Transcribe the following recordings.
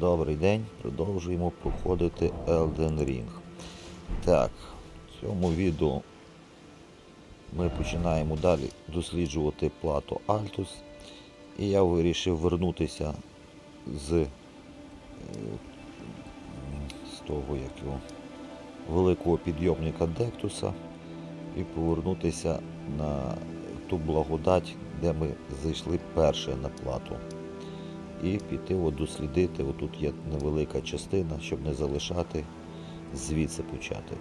Добрий день, продовжуємо проходити Elden Ring. Так, в цьому відео ми починаємо далі досліджувати плато Альтус. І я вирішив вернутися з, е, з того, як його, великого підйомника Дектуса і повернутися на ту благодать, де ми зайшли перше на плату і піти от дослідити. Отут є невелика частина, щоб не залишати, звідси почати.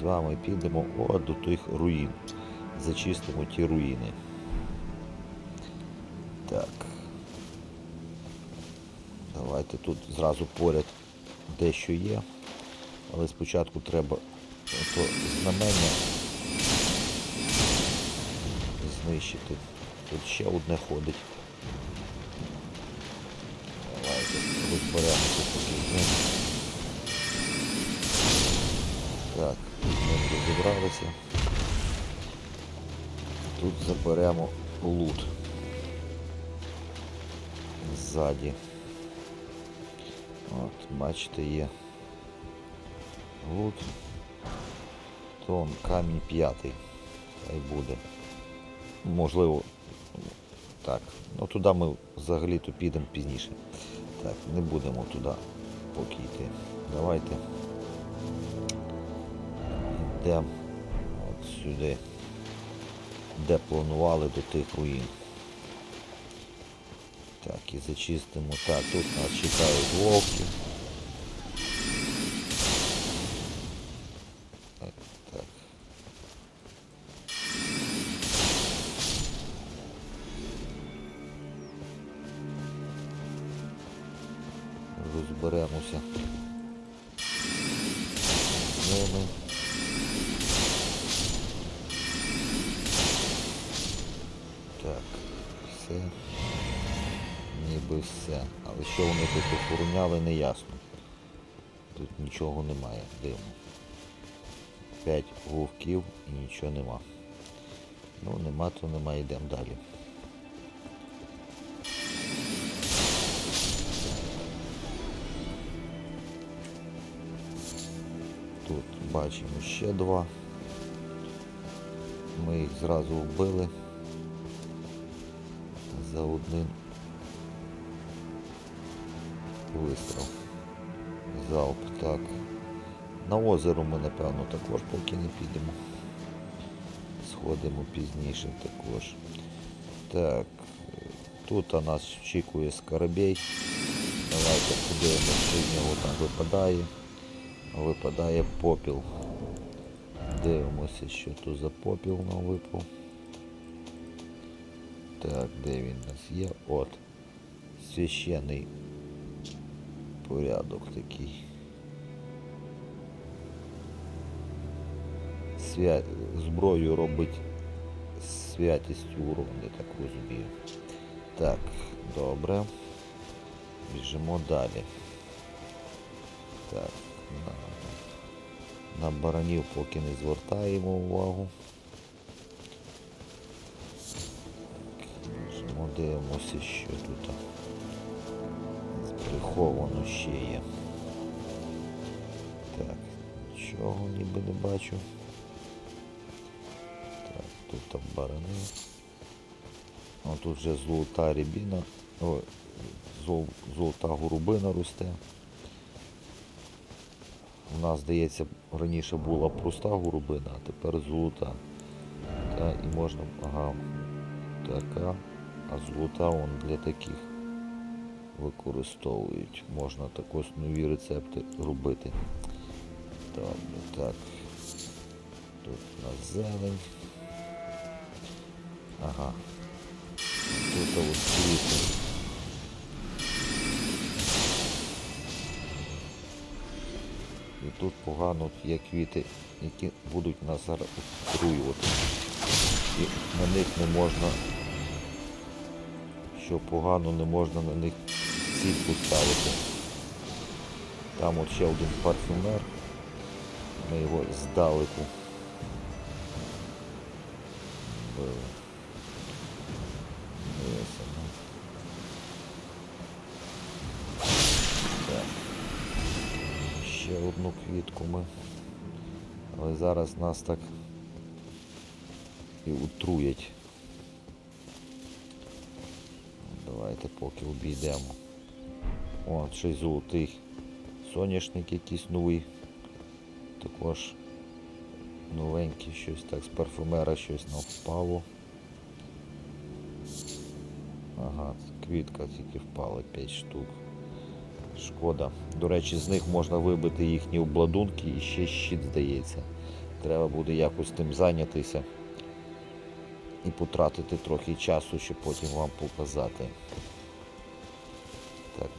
З вами підемо от до тих руїн. Зачистимо ті руїни. Так. Давайте тут зразу поряд дещо є. Але спочатку треба то знамення знищити. Тут ще одне ходить. Давайте поки з ним. Так, ми розібралися. Тут заберемо лут. Ззаді. От, бачите, є лут. Тон камінь п'ятий. Хай буде. Можливо, так. Ну туди ми взагалі-то підемо пізніше. Так, не будемо туди поки йти. Давайте йдемо от сюди, де планували до тих руїн. Так, і зачистимо. Так, тут нас чекають вовки. Ясно. Тут нічого немає, дивно. П'ять вовків і нічого нема. Ну, нема, то нема, йдемо далі. Тут бачимо ще два. Ми їх зразу вбили за один вистріл. Залп, так. На озеро ми, напевно, також поки не підемо. Сходимо пізніше також. Так, тут нас очікує скарабей. Давайте подивимося, що з нього там випадає. Випадає попіл. Дивимося, що тут за попіл нам випав. Так, де він у нас є? От. Священний порядок такий. Свя... Зброю робить святістю урон, я так розумію. Так, добре. Біжимо далі. Так, на, на баранів поки не звертаємо увагу. Біжимо, дивимося, що тут приховано ще є. Так, нічого ніби не бачу. Так, тут там барани. О, тут вже золота рябіна. О, зол, золота горобина росте. У нас, здається, раніше була проста горобина, а тепер золота. Та, і можна, ага, така, а золота он для таких використовують. Можна також нові рецепти робити. Добре, так. Тут у нас зелень. Ага. Тут ось квіти. І тут погано є квіти, які будуть нас зараз отруювати. І на них не можна, що погано не можна на них сітку ставити. Там от ще один парфюмер. Ми його здалеку. Били. Ще одну квітку ми. Але зараз нас так і утруять. Давайте поки обійдемо. О, й золотий соняшник якийсь новий. Також новенький щось так з парфумера щось нам впало. Ага, квітка тільки впала 5 штук. Шкода. До речі, з них можна вибити їхні обладунки і ще щит здається. Треба буде якось тим зайнятися і потратити трохи часу, щоб потім вам показати.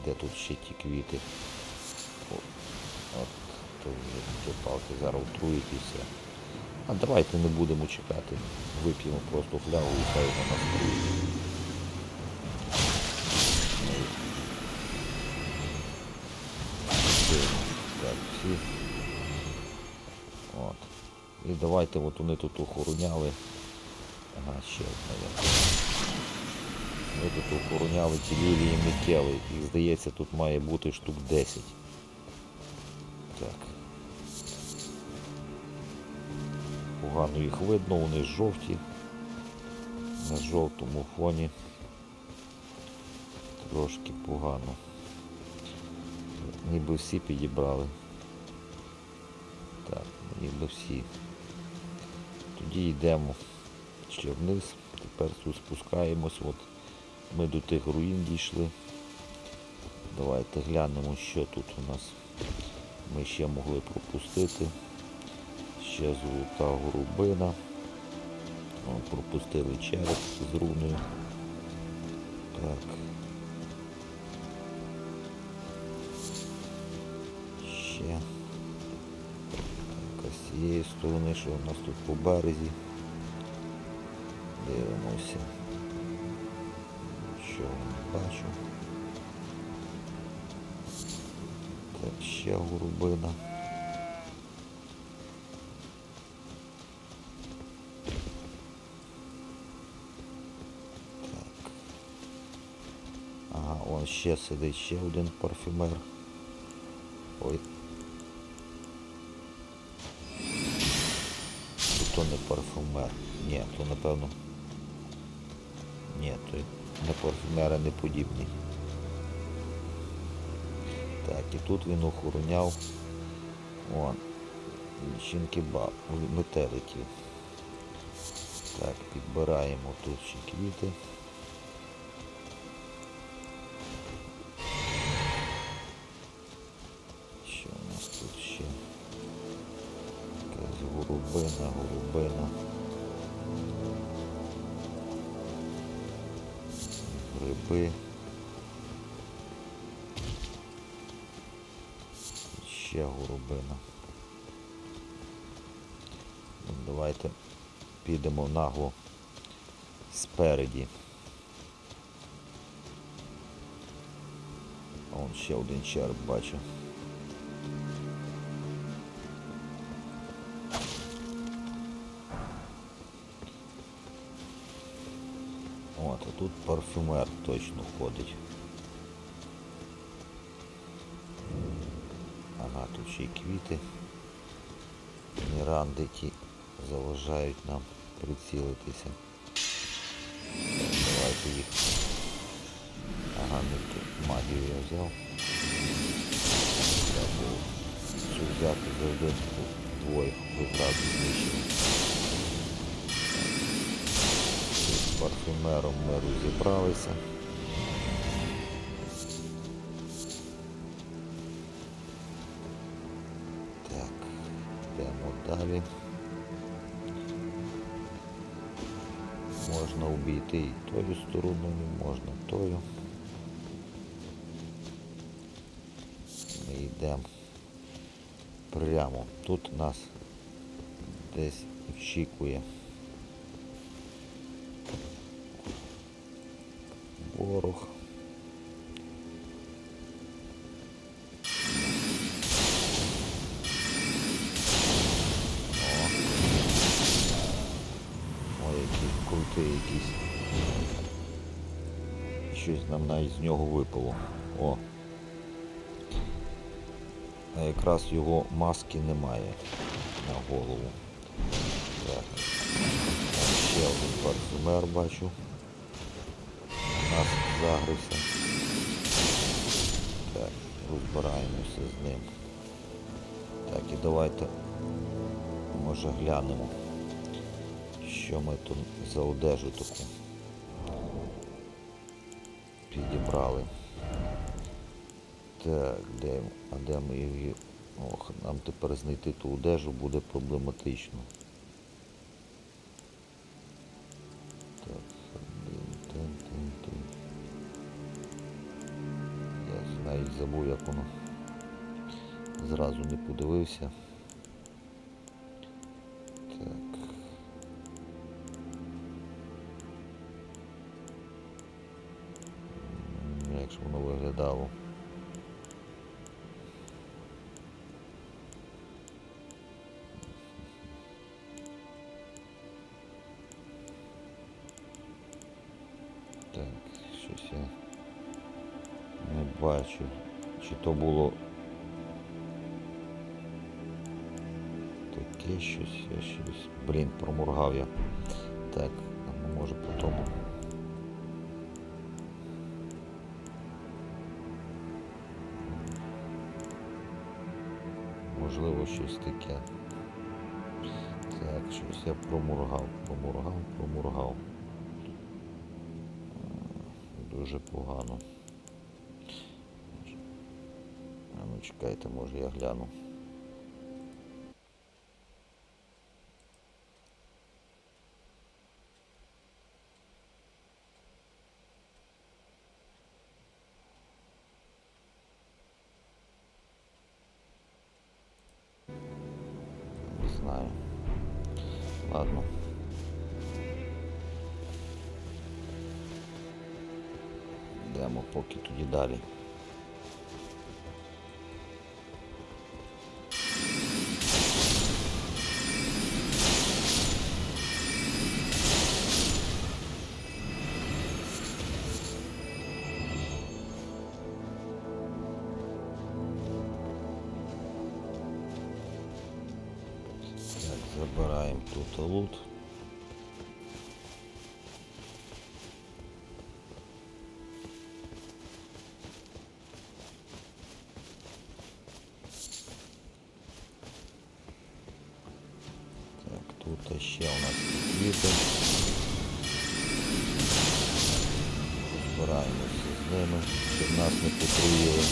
Де тут ще ті квіти? О, от, то вже палки зараз отрують. А давайте не будемо чекати. Вип'ємо просто флягу і хай вона. Так, всі. От. І давайте от вони тут охороняли. Ага, ще одна. Ми тут охороняли ті лілії Мікели. Їх здається, тут має бути штук 10. Так. Погано їх видно, вони жовті. На жовтому фоні. Трошки погано. Ніби всі підібрали. Так, ніби всі. Тоді йдемо ще вниз. Тепер тут спускаємось. От ми до тих руїн дійшли. Давайте глянемо, що тут у нас ми ще могли пропустити. Ще золота голубина. О, пропустили череп з руною. Так. Ще. Так, з цієї сторони, що у нас тут по березі. Дивимося. Бачу. Так, ще голубина. Так. Ага, он ще сидить ще один парфюмер. Ой. То не парфюмер? Ні, то напевно. Ні, то на парфюмера не подібний. Так, і тут він охороняв вон, баб, метеликів. Так, підбираємо тут ще квіти. Що у нас тут ще? Якась голубина, голубина. Гриби. Ще голубина. Ну, Давайте підемо нагло спереді. Он ще один черп бачу. От, а тут парфюмер точно ходить. Ага, тут ще й квіти. Міранди ті заважають нам прицілитися. Давайте їх. Ага, не ту магію я взяв. Треба взяти завжди двоє витрат знищення. Парфюмером ми розібралися. Так, йдемо далі. Можна обійти і тою стороною, можна тою. Ми йдемо прямо. Тут нас десь очікує який крутий якийсь. Щось нам навіть з нього випало. О. а якраз його маски немає на голову. Так. Ще один парфюмер бачу. У нас загрився. Так, розбираємося з ним. Так, і давайте може глянемо, що ми тут за одежу таку підібрали. Так, де, а де ми її... Ох, нам тепер знайти ту одежу буде проблематично. Так, тин, тин, тин. Я навіть забув, як воно. Зразу не подивився. Не бачу. Чи то було таке щось, я щось. Блін, проморгав я. Так, а ну, може по тому. Можливо, щось таке. Так, щось я проморгав, проморгав, проморгав. Дуже погано. Чекайте, може я гляну. Знаю. Ладно. Йдемо поки тоді далі. Ще у нас квіти. Розбираємося з ними, щоб нас не потруїли.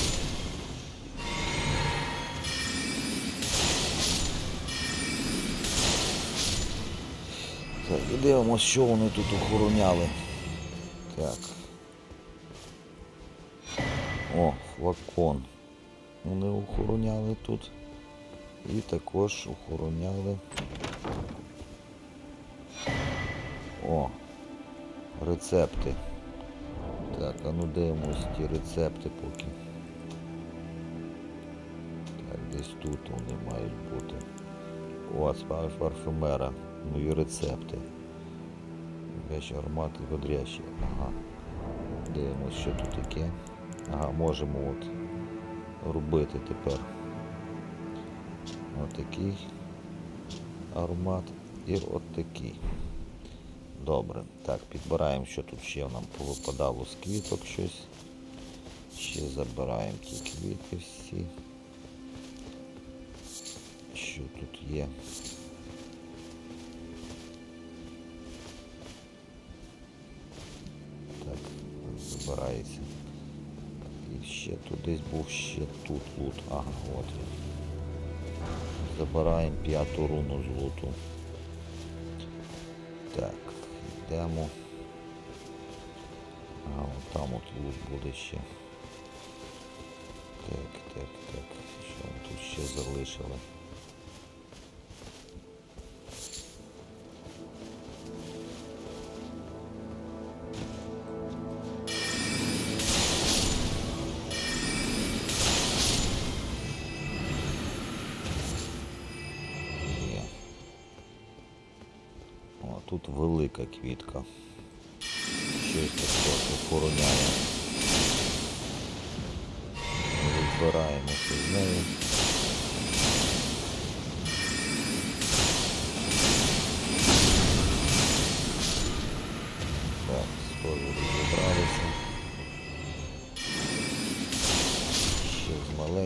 Так, і дивимося, що вони тут охороняли. Так. О, флакон. Вони охороняли тут. І також охороняли. О, рецепти. Так, а ну дивимось ті рецепти поки. Так, десь тут вони мають бути. О, справа парфюмера. Ну і рецепти. Вещі аромати бодрящі. Ага. Дивимось, що тут таке. Ага, можемо от робити тепер. Отакий аромат і от такий. Добре. Так, підбираємо, що тут ще нам повипадало з квіток щось. Ще забираємо ті квіти всі. Що тут є? Так, забирається. І ще тут десь був ще тут лут. Ага, от. Забираємо п'яту руну з луту. Так, йдемо. А, от там от лут буде ще. Так, так, так. Що ми тут ще залишили?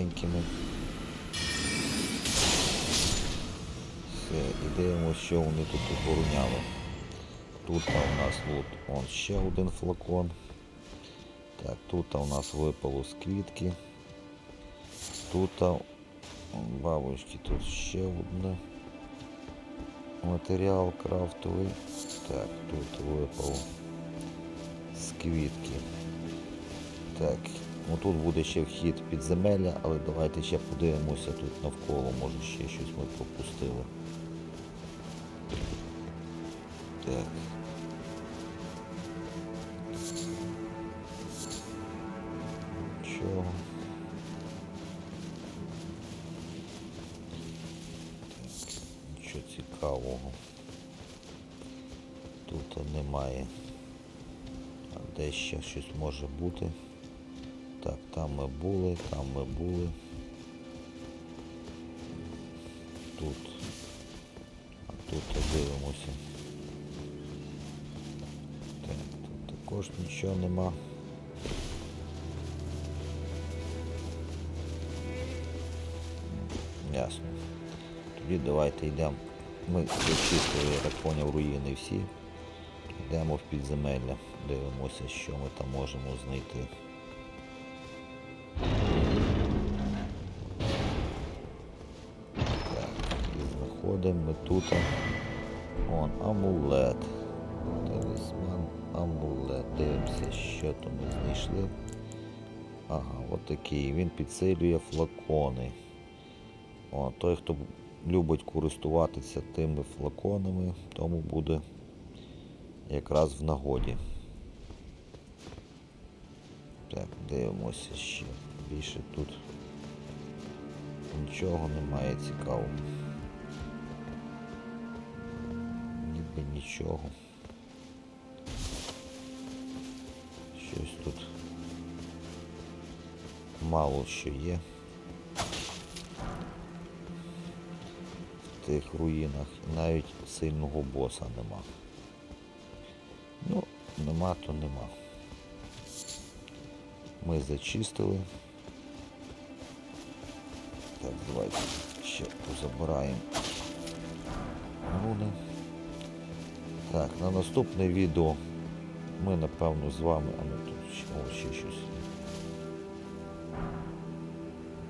Маленькими. Все, і дивимося, що вони тут обороняли. Тут у нас лут, он ще один флакон. Так, тут у нас випало з квітки. Тут бабочки, тут ще одне. Матеріал крафтовий. Так, тут випало з квітки. Так, тут буде ще вхід підземелля, але давайте ще подивимося тут навколо, може ще щось ми пропустили. Так. Нічого. Так, нічого цікавого. Тут немає. А де ще щось може бути? Там ми були, там ми були. Тут. А тут дивимося. Так, тут також нічого нема. Ясно. Тоді давайте йдемо. Ми зачистили, я так поняв, руїни всі. Йдемо в підземелля, дивимося, що ми там можемо знайти. Знаходимо тут. Он, амулет. Талісман, амулет. Дивимося, що там ми знайшли. Ага, от такий. Він підсилює флакони. О, той, хто любить користуватися тими флаконами, тому буде якраз в нагоді. Так, дивимося ще. Більше тут нічого немає цікавого. Ніби нічого. Щось тут мало що є. В тих руїнах навіть сильного боса нема. Ну, нема, то нема. Ми зачистили. Так, давайте ще позабираємо руни. Так, на наступне відео ми напевно з вами... А ну тут о, ще щось.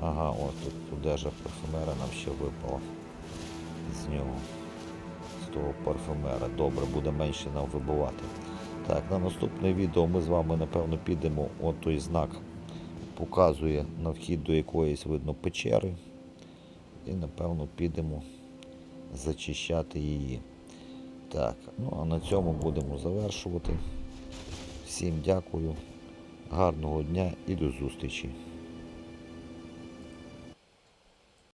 Ага, ось тут одежа парфюмера нам ще випала з нього. З того парфюмера. Добре, буде менше нам вибивати. Так, на наступне відео ми з вами, напевно, підемо. От той знак показує на вхід до якоїсь видно печери. І, напевно, підемо зачищати її. Так, ну а на цьому будемо завершувати. Всім дякую, гарного дня і до зустрічі.